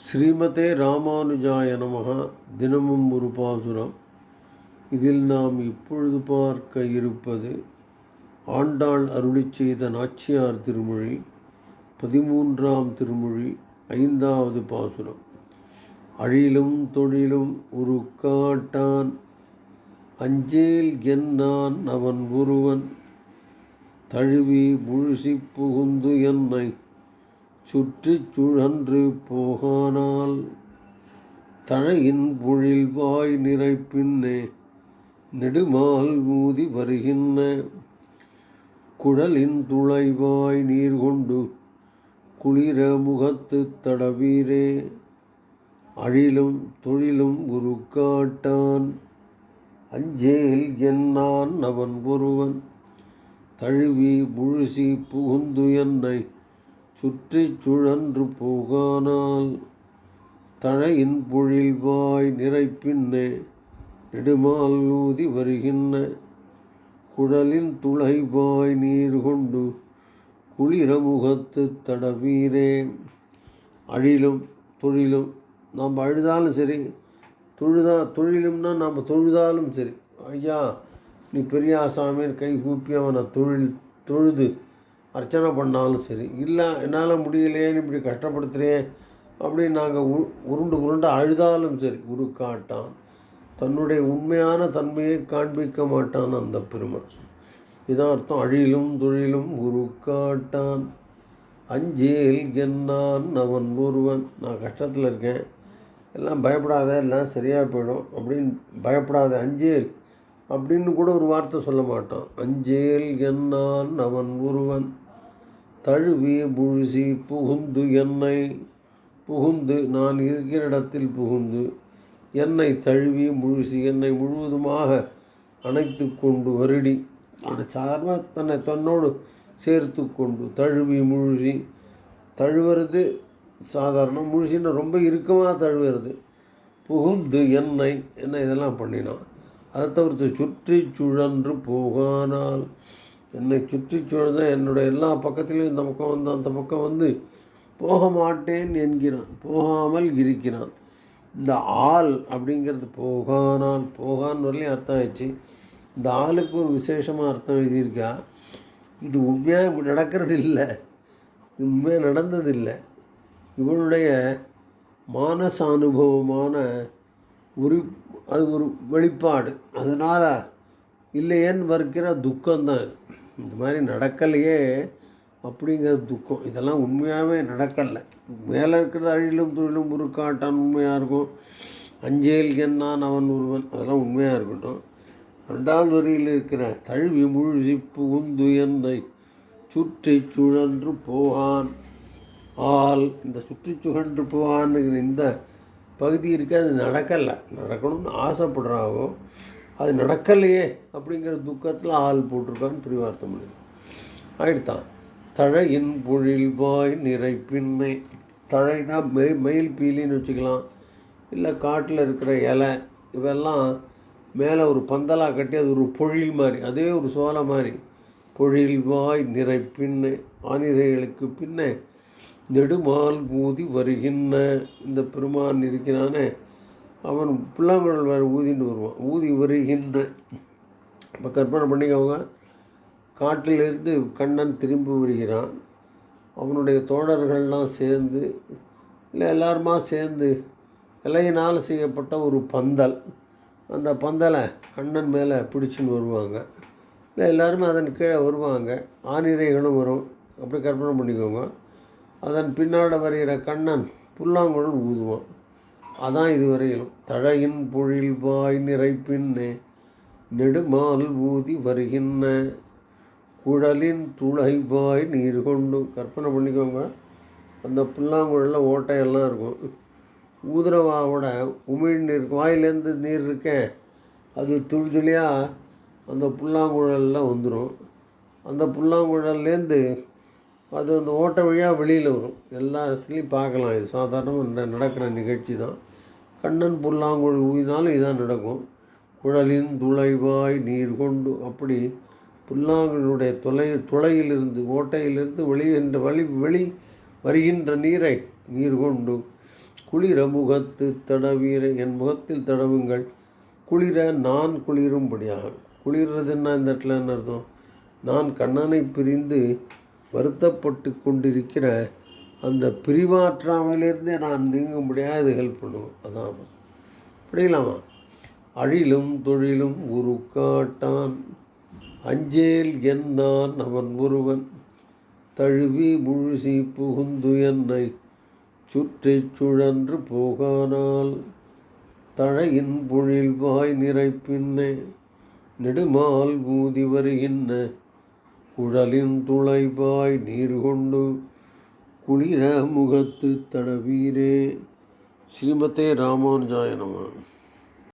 ஸ்ரீமதே ராமானுஜாய நமக. தினமும் ஒரு பாசுரம். இதில் நாம் இப்பொழுது பார்க்க இருப்பது ஆண்டாள் அருளி செய்த நாச்சியார் திருமொழி பதிமூன்றாம் திருமொழி ஐந்தாவது பாசுரம். அழிலும் தொழிலும் ஒரு காட்டான். அஞ்சேல் என்னான் அவன் ஒருவன். தழுவி முழுசி புகுந்து என்னை சுற்றி சுழன்று போகானால் தழையின் பொழில்வாய் நிறைப்பின்னே நெடுமால் ஊதி வருகின்ற குழலின் துளைவாய் நீர் கொண்டு குளிர முகத்து தடவீரே. அழிலும் தொழிலும் குரு காட்டான் அஞ்சேல் என்னான் அவன் ஒருவன். தழுவி முழுசி புகுந்து என்னை சுற்றிச் சுழன்று போகானால் தழையின் பொழில்வாய் நிறைப்பின்னே நெடுமால் ஊதி வருகின்ற குழலின் துளைவாய் நீர் கொண்டு குளிர முகத்து தடவீரே. அழிலும் தொழிலும் நாம் அழுதாலும் சரி தொழுதா தொழிலும்னா நாம் தொழுதாலும் சரி. ஐயா நீ பெரிய கை கூப்பி அவனை தொழில் தொழுது. அர்ச்சனை பண்ணாலும் சரி இல்லை என்னால் முடியலையேன்னு இப்படி கஷ்டப்படுத்துகிறேன் அப்படின்னு நாங்கள் உ உருண்டு உருண்டு அழுதாலும் சரி உருக்காட்டான் தன்னுடைய உண்மையான தன்மையை காண்பிக்க மாட்டான் அந்த பெருமை இதான் அர்த்தம் அழிலும் தொழிலும் உருக்காட்டான் அஞ்சேல் என்னான் அவன் ஒருவன். நான் கஷ்டத்தில் இருக்கேன். எல்லாம் பயப்படாத எல்லாம் சரியாக போயிடும். அப்படின்னு பயப்படாத அஞ்சேல் அப்படின்னு கூட ஒரு வார்த்தை சொல்ல மாட்டான். அஞ்சேல் என்னான் அவன் ஒருவன். தழுவி முழுசி புகுந்து என்னை புகுந்து நான் இருக்கிற இடத்தில் புகுந்து என்னை தழுவி முழுசி என்னை முழுவதுமாக அணைத்து கொண்டு வருடி. அப்படி சாதாரணமாக தன்னை தன்னோடு சேர்த்து கொண்டு தழுவி முழுசி. தழுவுறது சாதாரணம். முழுசின்னு ரொம்ப இறுக்கமாக தழுவுறது. புகுந்து என்னை என்ன இதெல்லாம் பண்ணினான். அதை தவிர்த்து சுற்றி சுழன்று போகானால் என்னை சுற்றி சுழந்த என்னுடைய எல்லா பக்கத்திலையும் இந்த பக்கம் வந்து அந்த பக்கம் வந்து போக மாட்டேன் என்கிறான். போகாமல் இருக்கிறான். இந்த ஆள் அப்படிங்கிறது போகானால் போகான் வரலையும் அர்த்தம் ஆயிடுச்சு இந்த ஆளுக்கு ஒரு விசேஷமாக அர்த்தம் எழுதியிருக்கா. இது உண்மையாக இப்படி நடக்கிறது இல்லை. உண்மையாக நடந்ததில்லை இவனுடைய மானச அனுபவமான ஒரு அது ஒரு வெளிப்பாடு. அதனால் இல்லையேன்னு வருகிற துக்கம்தான் இது. இந்த மாதிரி நடக்கலையே அப்படிங்கிற துக்கம். இதெல்லாம் உண்மையாகவே நடக்கலை. மேலே இருக்கிறது அழிலும் தொழிலும் உருக்காட்டான் உண்மையாக இருக்கும். அஞ்சேல் என்னான் அவன் ஒருவன். அதெல்லாம் உண்மையாக இருக்கட்டும். ரெண்டாவது வரியில் இருக்கிற தழுவி முழுசி புகுந்து என்னை சுற்றி சுழன்று போகான் ஆள் இந்த சுற்றி சுழன்று போகான்னுங்கிற இந்த பகுதி இருக்குது. அது நடக்கலை. நடக்கணும்னு ஆசைப்படுறாவோ அது நடக்கலையே அப்படிங்கிற துக்கத்தில் ஆள் போட்டிருக்கான்னு பிரிவார்த்தம் முடியும் ஆயிடுத்தான். தழையின் பொழில்வாய் நிறை பின்னை தழைனா மெய் மயில் பீலின்னு வச்சுக்கலாம். இல்லை காட்டில் இருக்கிற இலை இவெல்லாம் மேலே ஒரு பந்தலாக கட்டி அது ஒரு பொழில் மாதிரி அதே ஒரு சோலை மாதிரி. பொழில்வாய் நிறை பின்னை ஆனிரைகளுக்கு பின்னே நெடுமால் ஊதி வருகின்ற இந்த பெருமான் இருக்கிறானே அவன் புல்லாங்குழல் வேறு ஊதின்னு வருவான். ஊதி வருகின்ற இப்போ கற்பனை பண்ணிக்கோங்க. காட்டிலிருந்து கண்ணன் திரும்பி வருகிறான். அவனுடைய தோழர்கள்லாம் சேர்ந்து இல்லை எல்லாருமா சேர்ந்து இலையினால் செய்யப்பட்ட ஒரு பந்தல். அந்த பந்தலை கண்ணன் மேலே பிடிச்சின்னு வருவாங்க. இல்லை எல்லாருமே அதன் கீழே வருவாங்க. ஆனிரைகளும் வரும். அப்படி கற்பனை பண்ணிக்கோங்க. அதன் பின்னாடி வருகிற கண்ணன் புல்லாங்குழல் ஊதுவான். அதான் இதுவரையிலும் தழையின் பொழில் வாய் நிறைப்பின்னே நெடுமால் ஊதி வருகின்ற குழலின் துளைவாய் நீர் கொண்டு கற்பனை பண்ணிக்கோங்க. அந்த புல்லாங்குழலில் ஓட்டையெல்லாம் இருக்கும். ஊதுரவாவோட உமிழ்நீர் வாயிலேருந்து நீர் இருக்கேன் அது துளி துளியாக அந்த புல்லாங்குழலில் வந்துடும் அந்த புல்லாங்குழல்லேருந்து அது அந்த ஓட்டை வழியாக வெளியில் வரும். எல்லா இடத்துலையும் பார்க்கலாம். இது சாதாரணமாக நடக்கிற நிகழ்ச்சி தான். கண்ணன் புல்லாங்குழல் ஊதினாலும் இதான் நடக்கும். குழலின் துளைவாய் நீர் கொண்டு அப்படி புல்லாங்குழலுடைய துளை துளையிலிருந்து ஓட்டையிலிருந்து வெளியென்ற வழி வெளி வருகின்ற நீரை நீர் கொண்டு குளிர முகத்து தடவீர என் முகத்தில் தடவுங்கள். குளிர நான் குளிரும்படியாக. குளிர்றதுன்னா இந்த இடத்துல என்ன அர்த்தம்? நான் கண்ணனை பிரிந்து வருத்தப்பட்டு கொண்டிருக்கிற அந்த பிரிவாற்றாமையிலிருந்தே நான் நீங்க முடியாது ஹெல்ப் பண்ணுவோம். அதான் படிக்கலாமா அழிலும் தொழிலும் ஒரு காட்டான். அஞ்சேல் என்னான் அவன் ஒருவன் தழுவி முழுசி புகுந்து என்னை சுற்றிச் சுழன்று போகானால். தழையின் பொழில் வாய் நிறைப்பின்னை நெடுமால் ஊதி வருகின்ற குழலின் துளைபாய் நீர் கொண்டு குளிர முகத்து தடவீரே. ஸ்ரீமதே ராமானுஜாய நம.